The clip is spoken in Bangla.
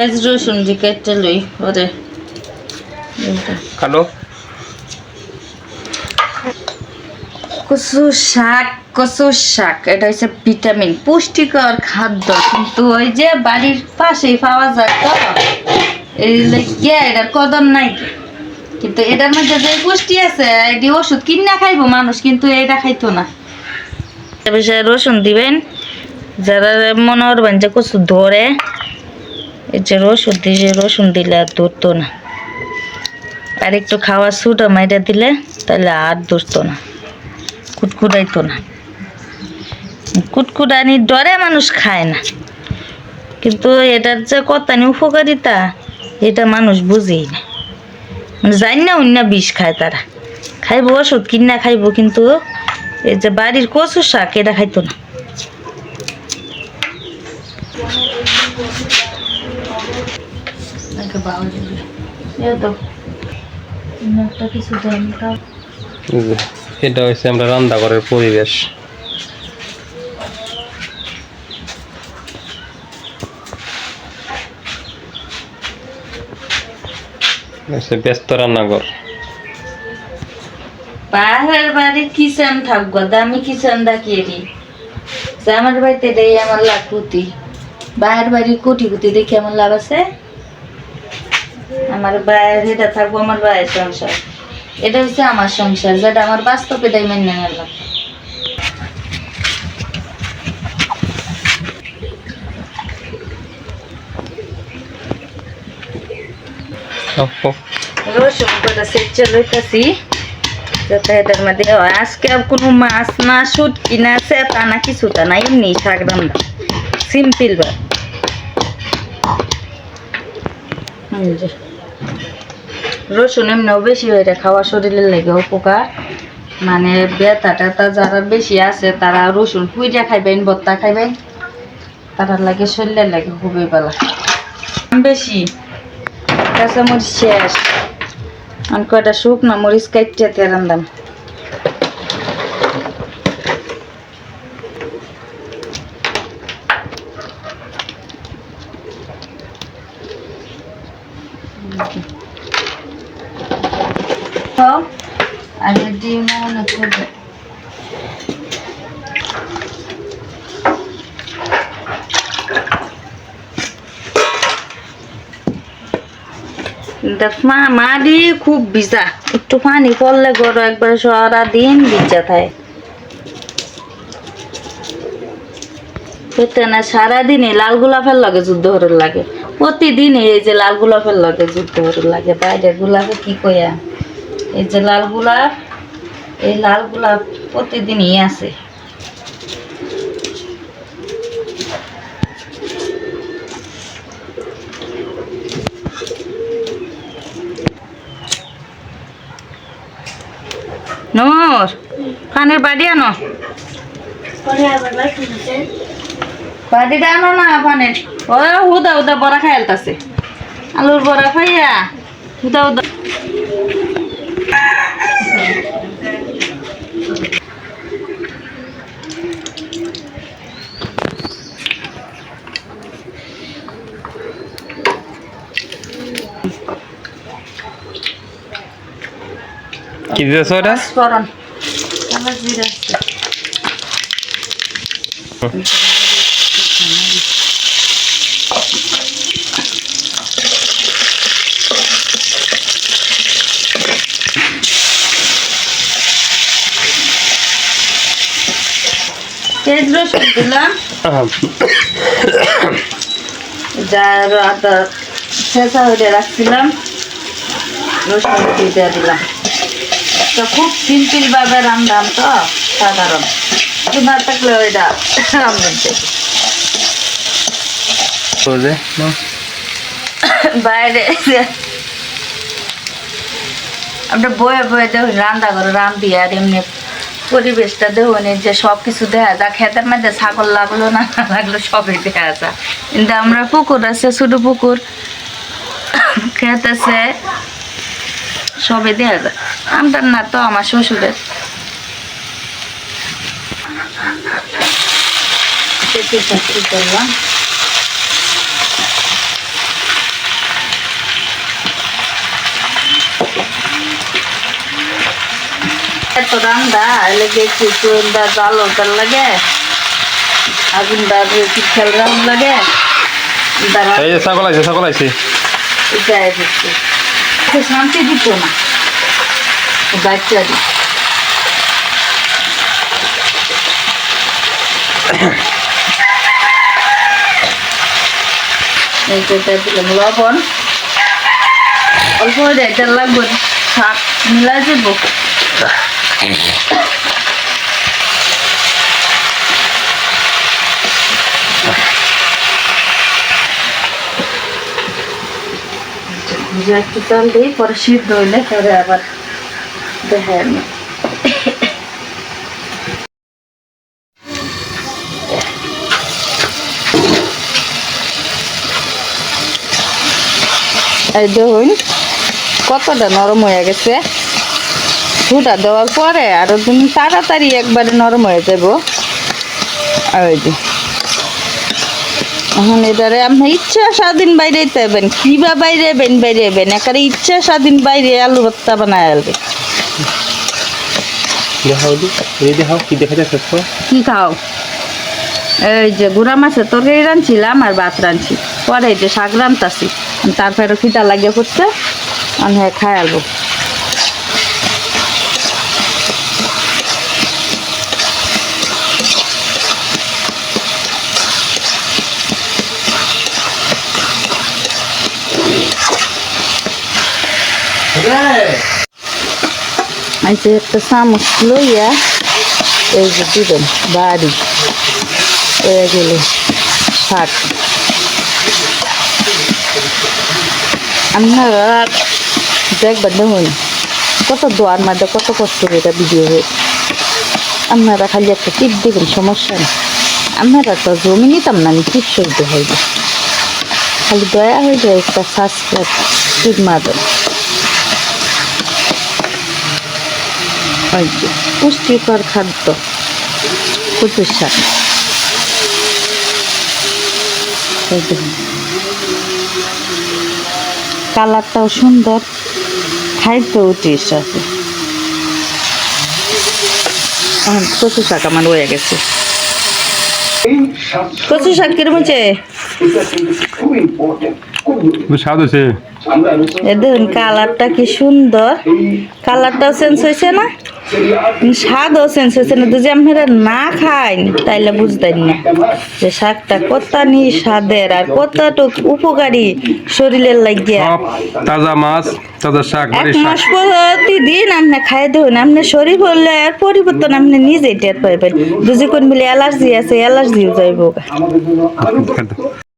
পেঁয়াজ রসুন যে কেটে লই ওরে কালো কচু শাক কচু শাক। এটা হচ্ছে ভিটামিন। পুষ্টিকর খাদ্য। কিন্তু ওই যে বাড়ির পাশেই পাওয়া যায় তো? এই লেগে এটার কদর নাই। কিন্তু এটার মধ্যে যে পুষ্টি আছে এটি ওষুধ কিনা খাইবো মানুষ কিন্তু এটা খাইতো না। রসুন দিবেন। যারা মনে করবেন যে কচু ধরে এই যে রসুন দিয়ে রসুন দিলে আর ধরতো না। আর একটু খাওয়া সুটা মাইটা দিলে তাহলে আর ধরতো না। কুটকুটাইতো না। কুটকুটানি ডরে মানুষ খায় না। কিন্তু এটার যে কতানি উপকারিতা, এটা মানুষ বুঝেই না। মানে জানি না অন্য বিষ খায় তারা। খাইব ওষুধ, কিনা খাইব কিন্তু এই যে বাড়ির কচু শাক, এটা খাইতো না কিছু দেয়নি তাও এই যে, এটা হচ্ছে আমরা রান্নাঘরের পরিবেশ। ব্যস্ত রান্নাঘর। পাহাড়ের বাড়ির কিচেন থাকব দামি কিচেন দেখিয়ে দিই। যে আমার বাড়িতে আমার লাভ কুতি বাহের বাড়ির কোটি কুটি দেখে আমার লাভ আছে? আমার বাইরে এটা থাকব আমার বাইরের সংসার। এটা হচ্ছে আমার সংসার যেটা আমার বাস্তব এটাই মেনে নিলাম। রসুন কটা সেচে লইতাছি যাতে এটার মধ্যে আজকে কোনো মাছ না শুট কিনা তা না কিছু তা না এমনি শাক রান্না। সিম্পল বা রসুন এমনিও বেশি হয়ে খাওয়া শরীরের লেগে উপকার। মানে ব্যথা টেতা যারা বেশি আছে, তারা রসুন পুইটা খাইবেন ভত্তা খাইবেন। তারা লাগে শরীরের লাগে খুবই ভালো। বেশি। কাঁচামরিচ শেষ। আর কয়টা শুকনো মরিচ কাটতে রান্দাম আগে ডিম করবে দেখ, মা মাটি খুব ভিজা। একটু পানি পড়লে গরু একবার সারা দিন ভিজা থাকে। না সারাদিনই লাল গোলাপের লাগে যুদ্ধ হরুর লাগে। প্রতিদিনই এই যে লাল গোলাপের লাগে যুদ্ধ লাগে বাইরের গোলাপে কি কইয়া? এই যে লাল গোলাপ এই লাল গোলাপ প্রতিদিনই আছে। নূর কানের বাড়ি আনো। বাড়িটা আনো না পানের ও হুদা হুদা বড়া খাই আলতাছে। আলুর বড়া খাইয়া হুদা হুদা কি ওটা? জিরা পেঁয়াজ রসুন দিলাম। যার আদা ছেঁচা হয়ে রাখছিলাম রসুন দিয়ে দিলাম। তো খুব রান্নাম তো সাধারণ। না থাকলে ওইটা থেকে বাইরে আমরা বয়ে বয়ে দেখুন রান্না করে রান্ধি আর এমনি পরিবেশটা এই যে সব কিছু দেখা যায় খেতের মধ্যে ছাগল লাগল না না লাগল, সবই দেখা যায় কিন্তু আমরা পুকুর আছে ছোট পুকুর। খেত আছে, সবই দেখা যায় আমটার না তো আমার শ্বশুরের। করলাম এত রান্দা এলে একটু একটু জাল ওটার লাগে। আগুন দা একটু খেল রাম লাগে। এই যে ছাগল আছে ছাগল আছে এটা এসেছে শান্তি দিত না। বাচ্চা দিত এইটা দিলাম লবণ। অল্প এটা লাগবে শাক মিলা যাব ভুজা একটু হইলে পরে আবার দেখে আমি এই দেখুন কতটা নরম হয়ে গেছে। ফুটা দেওয়ার পরে আরও তুমি তাড়াতাড়ি একবারে নরম হয়ে যাব। আর ওই যে। এখন এটারে আপনি ইচ্ছা স্বাধীন বাইরে যাবেন কিবা বাইরে বেন বাইরে বেন একারে ইচ্ছা স্বাধীন বাইরে আলু ভর্তা বানায় আলবে। দেখাও এই দেখাও কি দেখা যাচ্ছে কি খাও? এই যে গুড়া মাছের তরকারি রাঁধছিলাম আর ভাত রাঁধছি। পরে এই যে শাক রাঁধতাছি তারপরে খিদা লাগিয়ে করছে আমি খাই আলবো এই যে একটা চামচ লইয়া এই যে দিবেন, বাড়ি। হয়ে গেলে শাক। আপনারা দেখবেন দেখুন কত দোয়ার মধ্যে কত কষ্ট এটা ভিডিও আপনারা খালি একটা টিপ দেবেন, সমস্যা নেই। আপনারা তো জমি নিতাম না, আমি টিপ সহ্য হইবে। খালি দয়া হয়ে যায় একটা সাবস্ক্রাইব টিপ মাদেন ওই পুষ্টিকর খাদ্য। কচুর শাক কালারটাও সুন্দর। খাইতেও টেস্ট আছে। কচু শাক আমার হয়ে গেছে। কচু শাক কিরম হচ্ছে স্বাদ হয়েছে। দেখুন কালারটা কি সুন্দর। কালারটাও চেঞ্জ হয়েছে না? স্বাদও চেঞ্জ হয়েছে যদি আপনারা না খান তাইলে বুঝতেন না। যে শাকটা কতনি স্বাদের আর কতটুক উপকারী শরীরের লাগিয়া। তাজা মাছ তাজা শাক এক মাস প্রতিদিন আপনি খাই দেখুন শরীর হলে আর পরিবর্তন আপনি নিজেই টের পাইবেন। বুঝি কোন বলে অ্যালার্জি আছে অ্যালার্জিও যাইব